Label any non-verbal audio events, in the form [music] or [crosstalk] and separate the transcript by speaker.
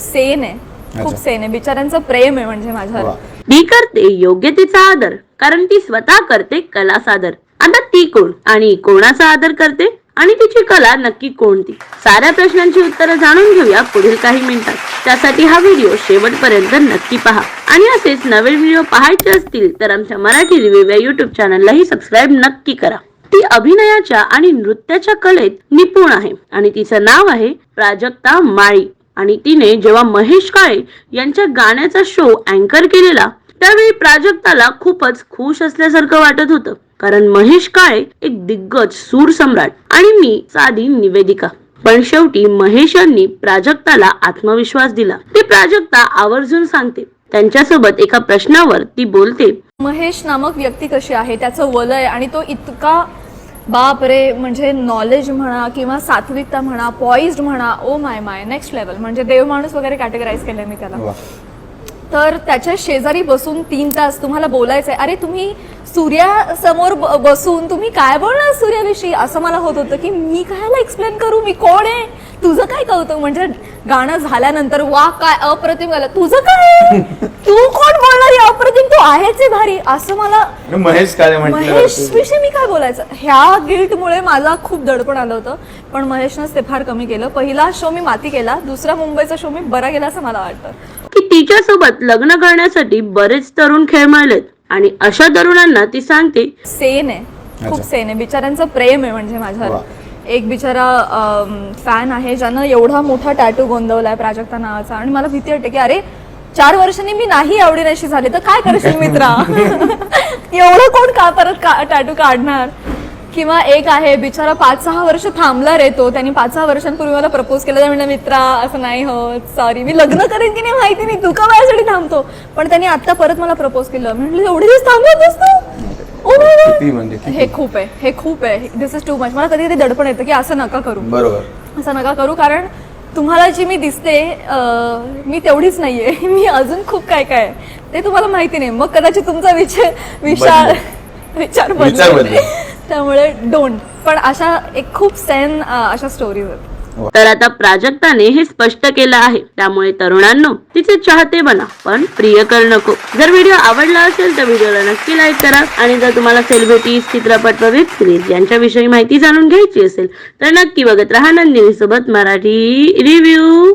Speaker 1: सेन आहे. खूप. सेन आहे. बिचाऱ्यांचं प्रेम आहे म्हणजे माझ्यावर.
Speaker 2: ती करते योग्य तिचा आदर कारण ती स्वतः करते कला सादर आता ती कोण? आणि कोणाचा आदर करते? आणि तिची कला नक्की कोणती? साऱ्या प्रश्नांची उत्तरं जाणून घेऊया पुढील काही मिनिटात. त्यासाठी हा व्हिडिओ शेवटपर्यंत नक्की पहा. आणि असेच नवे व्हिडिओ पाहायचे असतील तर आमच्या मराठी रिव्ह्यू या युट्यूब चॅनललाही सबस्क्राईब नक्की करा. ती अभिनयाच्या आणि नृत्याच्या कलेत निपुण आहे. आणि तिचं नाव आहे प्राजक्ता माळी. आणि तिने जेव्हा महेश काळे यांच्या गाण्याचा शो अँकर केलेला त्यावेळी प्राजक्ताला खूपच खुश असल्यासारखं वाटत होतं. कारण महेश काळे एक दिग्गज सूर सम्राट आणि मी साधी निवेदिका. पण शेवटी महेश यांनी प्राजक्ताला आत्मविश्वास दिला. ते प्राजक्ता आवर्जून सांगते. त्यांच्यासोबत एका प्रश्नावर ती बोलते.
Speaker 1: महेश नामक व्यक्ती कशी आहे? त्याचं वलय आणि तो इतका बाप रे म्हणजे नॉलेज म्हणा किंवा सात्विकता म्हणा पॉइज्ड म्हणा oh my my next level म्हणजे देव माणूस वगैरे कॅटेगराईज केलंय मी त्याला. तर त्याच्या शेजारी बसून तीन तास तुम्हाला बोलायचंय. अरे तुम्ही सूर्यासमोर बसून तुम्ही काय बोलणार सूर्याविषयी? असं मला होत होतं की मी कायला एक्सप्लेन करू? मी कोण आहे? तुझं काय कौतुक? म्हणजे गाणं झाल्यानंतर वा काय अप्रतिम झालं तुझं काय तू कोण बोलणार आहे? अप्रतिम तू आहेच आहे भारी असं मला
Speaker 3: महेश काळे
Speaker 1: महेश
Speaker 3: म्हटलं
Speaker 1: विषयी मी काय बोलायचं? ह्या गिल्टमुळे मला खूप दडपण आलं होतं पण महेशनंच ते फार कमी केलं. पहिला शो मी माती केला दुसरा मुंबईचा शो मी बरा केला असं मला वाटतं.
Speaker 2: की तिच्यासोबत लग्न करण्यासाठी बरेच तरुण खेळमाळलेत आणि अशा तरुणांना ती सांगते
Speaker 1: सेन आहे. खूप. सेन आहे. बिचाऱ्यांचं प्रेम आहे म्हणजे. माझ्यावर. एक बिचारा फॅन आहे ज्यानं एवढा मोठा टॅटू गोंदवलाय प्राजक्ता नावाचा. आणि मला भीती वाटते की अरे चार वर्षांनी मी नाही आवडीनाशी झाले तर काय करशील मित्रा? [laughs] एवढं कोण का परत का टॅटू काढणार? किंवा एक आहे बिचारा पाच सहा वर्ष थांबला रे तो त्यांनी पाच सहा वर्षांपूर्वी मला प्रपोज केलं तर म्हणलं मित्रा असं नाही होत सॉरी मी लग्न करेन की नाही माहिती नाही तू का माझ्यासाठी थांबतो? पण त्यांनी आता परत मला प्रपोज केलं. म्हटलं एवढे दिवस थांबत असतो Oh
Speaker 3: म्हणजे?
Speaker 1: हे खूप आहे हे खूप आहे. दिस इज टू मच मला कधी कधी दडपण येतं की असं नका करू.
Speaker 3: बरोबर.
Speaker 1: असं नका करू कारण तुम्हाला जी मी दिसते मी तेवढीच नाहीये [laughs] मी अजून खूप काय काय आहे. ते तुम्हाला माहिती नाही मग कदाचित तुमचा विचार विचार विचार.
Speaker 3: बदलेल.
Speaker 1: त्यामुळे डोंट पण अशा एक खूप सेन अशा स्टोरीज आहेत
Speaker 2: तर आता प्राजक्ताने हे स्पष्ट केलं आहे. त्यामुळे तरुणांनो तिचे चाहते बना पण प्रिय कर नको. जर व्हिडिओ आवडला असेल तर व्हिडिओला नक्की लाईक करा. आणि जर तुम्हाला सेलिब्रिटीज चित्रपट व वेब सिरीज यांच्याविषयी माहिती जाणून घ्यायची असेल तर नक्की बघत राहा नंदिनी सोबत मराठी रिव्ह्यू